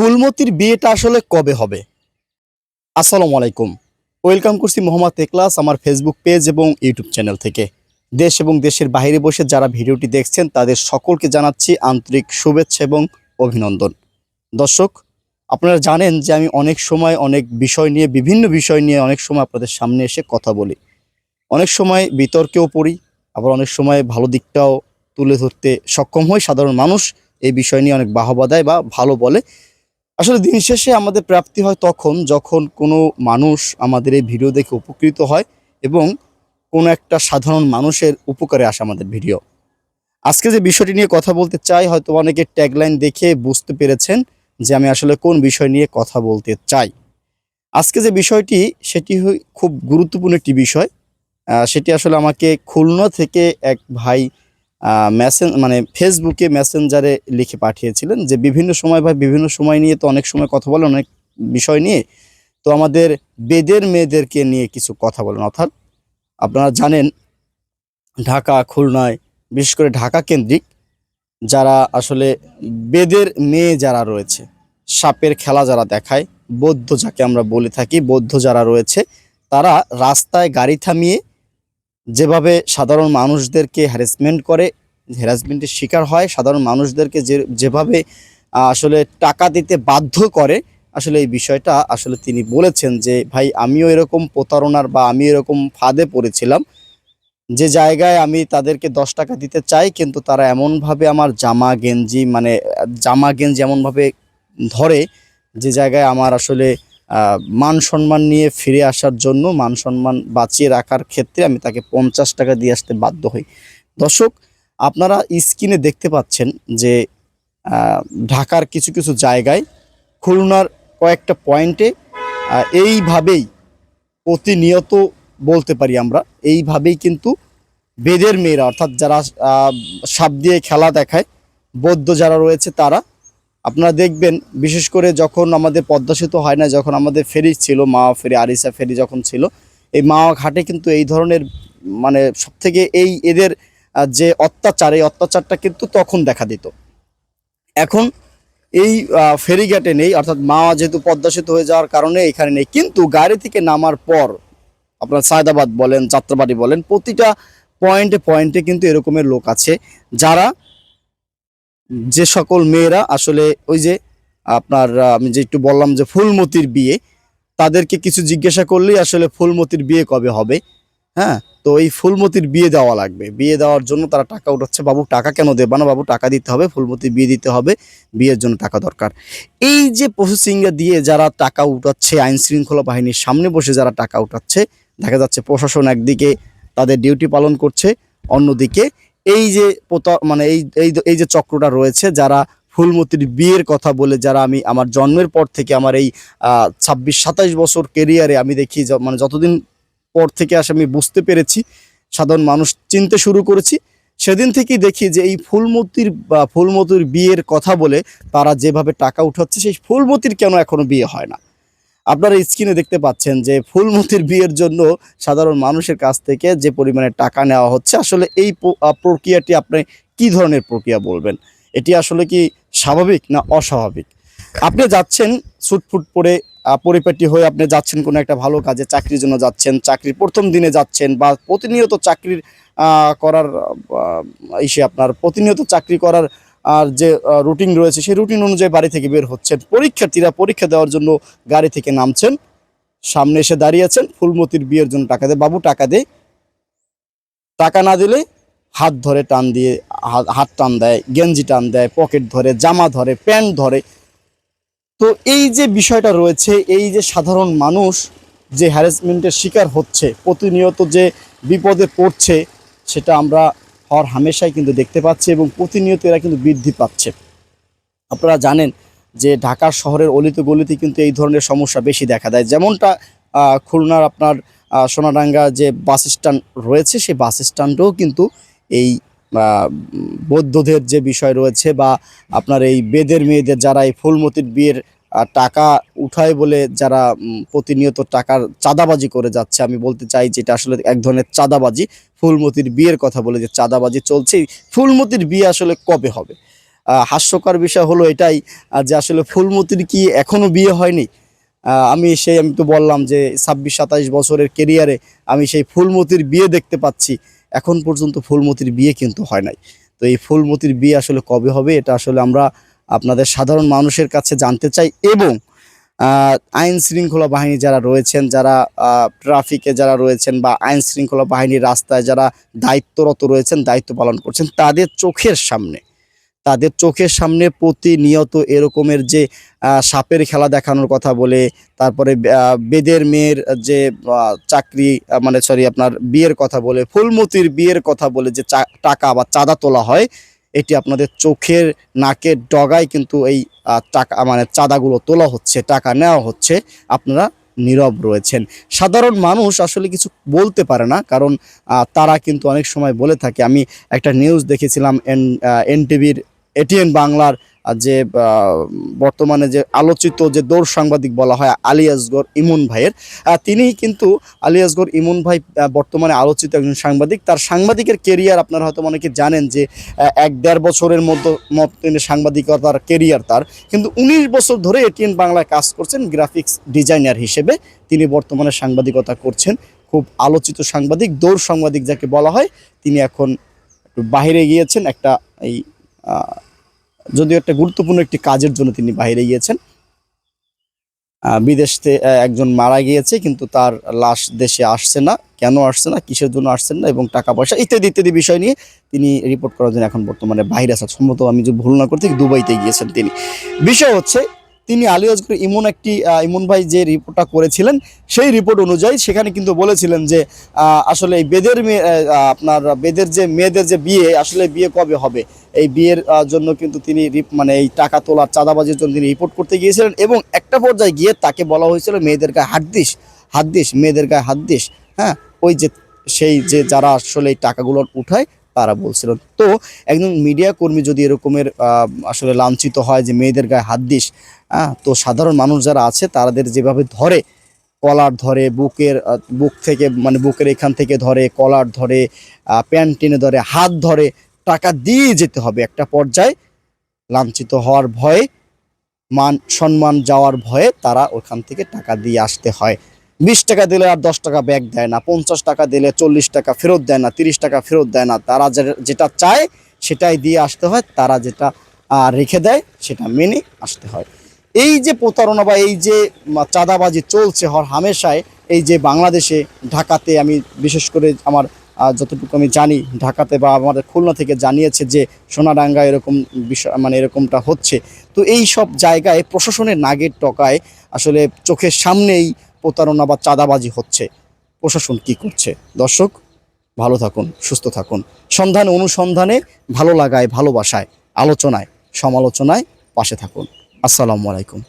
ফুলমতির বিয়েটা আসলে কবে হবে? আসসালামু আলাইকুম। ওয়েলকাম করছি মোহাম্মদ একলাস আমার ফেসবুক পেজ এবং ইউটিউব চ্যানেল থেকে। দেশ এবং দেশের বাইরে বসে যারা ভিডিওটি দেখছেন, তাদের সকলকে জানাচ্ছি আন্তরিক শুভেচ্ছা এবং অভিনন্দন। দর্শক, আপনারা জানেন যে আমি অনেক সময় অনেক বিষয় নিয়ে, বিভিন্ন বিষয় নিয়ে অনেক সময় আপনাদের সামনে এসে কথা বলি। অনেক সময় বিতর্কেও পড়ি, আবার অনেক সময় ভালো দিকটাও তুলে ধরতে সক্ষম হয় সাধারণ মানুষ এই বিষয় নিয়ে অনেক বাহবা দেয় বা ভালো বলে। আসলে দিন শেষে আমাদের প্রাপ্তি হয় তখন যখন কোনো মানুষ আমাদের এই ভিডিও দেখে উপকৃত হয় এবং কোনো একটা সাধারণ মানুষের উপকারে আসে আমাদের ভিডিও। আজকে যে বিষয়টি নিয়ে কথা বলতে চাই, হয়তো অনেকে ট্যাগলাইন দেখে বুঝতে পেরেছেন যে আমি আসলে কোন বিষয় নিয়ে কথা বলতে চাই। আজকে যে বিষয়টি, সেটি খুব গুরুত্বপূর্ণ একটি বিষয়। সেটি আসলে আমাকে খুলনা থেকে এক ভাই মেসেন মানে ফেসবুকে মেসেঞ্জারে লিখে পাঠিয়েছিলেন যে বিভিন্ন সময় বা বিভিন্ন সময় নিয়ে তো অনেক সময় কথা বলেন, অনেক বিষয় নিয়ে। তো আমাদের বেদের মেয়েদেরকে নিয়ে কিছু কথা বলেন। অর্থাৎ আপনারা জানেন, ঢাকা, খুলনায়, বিশেষ করে ঢাকা কেন্দ্রিক, যারা আসলে বেদের মেয়ে যারা রয়েছে, সাপের খেলা যারা দেখায়, বৌদ্ধ যাকে আমরা বলে থাকি, বৌদ্ধ যারা রয়েছে, তারা রাস্তায় গাড়ি থামিয়ে যেভাবে সাধারণ মানুষদেরকে হ্যারাসমেন্ট করে হ্যারাসমেন্টের শিকার হয়, সাধারণ মানুষদেরকে যে, যেভাবে আসলে টাকা দিতে বাধ্য করে, আসলে এই বিষয়টা আসলে তিনি বলেছেন যে, ভাই, আমিও এরকম প্রতারণার বা আমি এরকম ফাঁদে পড়েছিলাম। যে জায়গায় আমি তাদেরকে দশ টাকা দিতে চাই, কিন্তু তারা এমনভাবে আমার জামা, গেঞ্জি মানে জামা, গেঞ্জি এমনভাবে ধরে, যে জায়গায় আমার আসলে মান সম্মান নিয়ে ফিরে আসার জন্য, মান সম্মান বাঁচিয়ে রাখার ক্ষেত্রে আমি তাকে পঞ্চাশ টাকা দিয়ে আসতে বাধ্য হই। দর্শক, আপনারা স্ক্রিনে দেখতে পাচ্ছেন যে ঢাকার কিছু কিছু জায়গায় খুলনার কয়েকটা পয়েন্টে এইভাবেই প্রতিনিয়ত বলতে পারি আমরা, এইভাবেই কিন্তু বেদের মেয়েরা, অর্থাৎ যারা সাপ দিয়ে খেলা দেখায়, বৌদ্ধ যারা রয়েছে তারা আপনারা দেখবেন, বিশেষ করে যখন আমাদের পদ্মা সেতু হয় না, যখন আমাদের ফেরি ছিল মাওয়া ফেরি, আরিসা ফেরি যখন ছিল, এই মাওয়া ঘাটে কিন্তু এই ধরনের মানে সব থেকে এই এদের যে অত্যাচার, এই অত্যাচারটা কিন্তু তখন দেখা দিত। এখন এই ফেরিঘাটে নেই, অর্থাৎ মাওয়া যেহেতু পদ্মা সেতু হয়ে যাওয়ার কারণে এখানে নেই, কিন্তু গাড়ি থেকে নামার পর, আপনার সায়দাবাদ বলেন, যাত্রাবাড়ি বলেন, প্রতিটা পয়েন্টে পয়েন্টে কিন্তু এরকমের লোক আছে, যারা যে সকল মেয়েরা আসলে ওই যে আপনার আমি যে একটু বললাম যে ফুলমতির বিয়ে, তাদেরকে কিছু জিজ্ঞাসা করলেই আসলে ফুলমতির বিয়ে কবে হবে? হ্যাঁ তো এই ফুলমতির বিয়ে দেওয়া লাগবে। বিয়ে দেওয়ার জন্য তারা টাকা উঠাচ্ছে, বাবু, টাকা কেন দেবা না? বাবু, টাকা দিতে হবে, ফুলমতির বিয়ে দিতে হবে, বিয়ের জন্য টাকা দরকার। এই যে প্রসেসিংটা দিয়ে যারা টাকা উঠাচ্ছে, আইন শৃঙ্খলা বাহিনীর সামনে বসে যারা টাকা উঠাচ্ছে, দেখা যাচ্ছে প্রশাসন একদিকে তাদের ডিউটি পালন করছে, অন্যদিকে এই যে পোতা- মানে এই এই যে চক্রটা রয়েছে, যারা ফুলমতির বিয়ের কথা বলে, যারা আমি আমার জন্মের পর থেকে আমার এই ছাব্বিশ, সাতাইশ বছর কেরিয়ারে আমি দেখি মানে যতদিন পর থেকে আসে আমি বুঝতে পেরেছি, সাধারণ মানুষ চিনতে শুরু করেছি। সেদিন থেকেই দেখি যে, এই ফুলমতির, বা, ফুলমতির বিয়ের কথা বলে তারা যেভাবে টাকা উঠাচ্ছে, সেই ফুলমতির কেন এখনও বিয়ে হয় না? আপনারা স্ক্রিনে দেখতে পাচ্ছেন যে ফুলমতির বিয়ের জন্য সাধারণ মানুষের কাছ থেকে যে পরিমাণে টাকা নেওয়া হচ্ছে, আসলে এই প্রক্রিয়াটি আপনি কি ধরনের প্রক্রিয়া বলবেন? এটি আসলে কি স্বাভাবিক না অস্বাভাবিক? আপনি যাচ্ছেন সুটফুট পরে পরিপাটি হয়ে আপনি যাচ্ছেন কোনো একটা ভালো কাজে, চাকরির জন্য যাচ্ছেন, চাকরির প্রথম দিনে যাচ্ছেন বা প্রতিনিয়ত চাকরির করার ইসে আপনার প্রতিনিয়ত চাকরি করার আর যে রুটিন রয়েছে, সেই রুটিন অনুযায়ী বাড়ি থেকে বের হচ্ছেন। পরীক্ষার্থীরা পরীক্ষা দেওয়ার জন্য গাড়ি থেকে নামছেন। সামনে এসে দাঁড়িয়েছেন ফুলমতির বিয়ের জন্য টাকা দেয়। বাবু, টাকা দে টাকা না দিলে হাত ধরে টান দিয়ে, হাত টান দেয়, গেঞ্জি টান দেয়, পকেট ধরে, জামা ধরে, প্যান্ট ধরে। তো এই যে বিষয়টা রয়েছে, এই যে সাধারণ মানুষ যে হ্যারাসমেন্টের শিকার হচ্ছে, প্রতিনিয়ত যে বিপদে পড়ছে, সেটা আমরা হর হামেশাই কিন্তু দেখতে পাচ্ছে এবং প্রতিনিয়ত এরা কিন্তু বৃদ্ধি পাচ্ছে। আপনারা জানেন যে ঢাকা শহরের অলিতে গলিতে কিন্তু এই ধরনের সমস্যা বেশি দেখা দেয়। যেমনটা খুলনার আপনার সোনাডাঙ্গা যে বাস স্ট্যান্ড রয়েছে, সেই বাস স্ট্যান্ডেও কিন্তু এই বৌদ্ধদের যে বিষয় রয়েছে বা আপনার এই বেদের মেয়েদের যারা এই ফুলমতির বিয়ের টাকা উঠায় বলে যারা প্রতিনিয়ত টাকার চাঁদাবাজি করে যাচ্ছে, আমি বলতে চাই যেটা আসলে এক ধরনের চাঁদাবাজি। ফুলমতির বিয়ের কথা বলে যে চাঁদাবাজি চলছে, ফুলমতির বিয়ে আসলে কবে হবে? হাস্যকর বিষয় হলো এটাই যে আসলে ফুলমতির কি এখনও বিয়ে হয়নি? আমি সেই, আমি তো বললাম যে ছাব্বিশ, সাতাইশ বছরের কেরিয়ারে আমি সেই ফুলমতির বিয়ে দেখতে পাচ্ছি। এখন পর্যন্ত ফুলমতির বিয়ে কিন্তু হয় নাই। তো এই ফুলমতির বিয়ে আসলে কবে হবে, এটা আসলে আমরা আপনাদের সাধারণ মানুষের কাছে জানতে চাই এবং আইন শৃঙ্খলা বাহিনী যারা রয়েছেন, যারা ট্রাফিকে যারা রয়েছেন বা আইন শৃঙ্খলা বাহিনীর রাস্তায় যারা দায়িত্বরত রয়েছেন, দায়িত্ব পালন করছেন, তাদের চোখের সামনে, তাদের চোখের সামনে প্রতিনিয়ত এরকমের যে সাপের খেলা দেখানোর কথা বলে, তারপরে বেদের মেয়ের যে চাকরি মানে সরি আপনার বিয়ের কথা বলে, ফুলমতির বিয়ের কথা বলে যে টাকা বা চাঁদা তোলা হয় এটি আপনাদের চোখের নাকের ডগায় কিন্তু এই টাকা মানে চাঁদাগুলো তোলা হচ্ছে, টাকা নেওয়া হচ্ছে, আপনারা নীরব রয়েছেন। সাধারণ মানুষ আসলে কিছু বলতে পারে না, কারণ তারা কিন্তু অনেক সময় বলে থাকে। আমি একটা নিউজ দেখেছিলাম, এন এনটিভির এটিএন বাংলার যে বর্তমানে যে আলোচিত যে দৌড় সাংবাদিক বলা হয় আলী আসগর ইমন ভাইয়ের তিনি কিন্তু আলী আসগর ইমন ভাই বর্তমানে আলোচিত একজন সাংবাদিক। তার সাংবাদিকের কেরিয়ার আপনারা হয়তো অনেকে জানেন যে এক দেড় বছরের মধ্যে, মত তিনি সাংবাদিকতার কেরিয়ার তার। কিন্তু উনিশ বছর ধরে এটিএন বাংলায় কাজ করছেন গ্রাফিক্স ডিজাইনার হিসেবে। তিনি বর্তমানে সাংবাদিকতা করছেন, খুব আলোচিত সাংবাদিক, দৌড় সাংবাদিক যাকে বলা হয়। তিনি এখন বাইরে গিয়েছেন, একটা এই যদিও একটা গুরুত্বপূর্ণ একটি কাজের জন্য তিনি বাইরে গিয়েছেন। বিদেশতে বিদেশ একজন মারা গিয়েছে, কিন্তু তার লাশ দেশে আসছে না। কেন আসছে না? কিসের জন্য আসছেন না? এবং টাকা পয়সা ইত্যাদি ইত্যাদি বিষয় নিয়ে তিনি রিপোর্ট করার জন্য এখন বর্তমানে বাইরে আছেন। সম্ভবত আমি যদি ভুল না করতে দুবাইতে গিয়েছেন তিনি। বিষয় হচ্ছে তিনি আলী আজগর ইমন একটি ইমন ভাই যে রিপোর্টটা করেছিলেন, সেই রিপোর্ট অনুযায়ী সেখানে কিন্তু বলেছিলেন যে আসলে এই বেদের আপনার বেদের যে মেয়েদের যে বিয়ে, আসলে বিয়ে কবে হবে? এই বিয়ের জন্য কিন্তু তিনি মানে এই টাকা তোলার চাঁদাবাজির জন্য তিনি রিপোর্ট করতে গিয়েছিলেন এবং একটা পর্যায়ে গিয়ে তাকে বলা হয়েছিল, মেয়েদের গায়ে হাত দিস হাত দিস, মেয়েদের গায়ে হাত দিস। হ্যাঁ ওই যে সেই যে যারা আসলে এই টাকাগুলো উঠায় তারা বলছিলেন তো একজন মিডিয়া কর্মী যদি এরকমের আসলে লাঞ্ছিত হয় যে মেয়েদের গায়ে হাত দিস তো সাধারণ মানুষ যারা আছে তাদের যেভাবে ধরে, কলার ধরে, বুকের বুক থেকে মানে বুকের এখান থেকে ধরে, কলার ধরে প্যান্ট টেনে ধরে, হাত ধরে টাকা দিয়ে যেতে হবে একটা পর্যায়ে। লাঞ্ছিত হওয়ার ভয়ে, মান, সম্মান যাওয়ার ভয়ে তারা ওখান থেকে টাকা দিয়ে আসতে হয়। বিশ টাকা দিলে আর দশ টাকা ব্যাগ দেয় না, পঞ্চাশ টাকা দিলে চল্লিশ টাকা ফেরত দেয় না, তিরিশ টাকা ফেরত দেয় না, তারা যেটা চায় সেটাই দিয়ে আসতে হয়, তারা যেটা রেখে দেয় সেটা মেনে আসতে হয়। এই যে প্রতারণা বা এই যে চাঁদাবাজি চলছে হর হামেশায়, এই যে বাংলাদেশে, ঢাকাতে আমি বিশেষ করে আমার যতটুকু আমি জানি, ঢাকাতে বা আমাদের খুলনা থেকে জানিয়েছে যে সোনাডাঙ্গা এরকম বিষয় মানে এরকমটা হচ্ছে, তো এই সব জায়গায় প্রশাসনের নাগের টকায় আসলে চোখের সামনেই প্রতারণা বা চাঁদাবাজি হচ্ছে। প্রশাসন কি করছে? দর্শক, ভালো থাকুন, সুস্থ থাকুন। সন্ধান অনুসন্ধানে, ভালো লাগায়, ভালোবাসায়, আলোচনায়, সমালোচনায় পাশে থাকুন। আসসালামু আলাইকুম।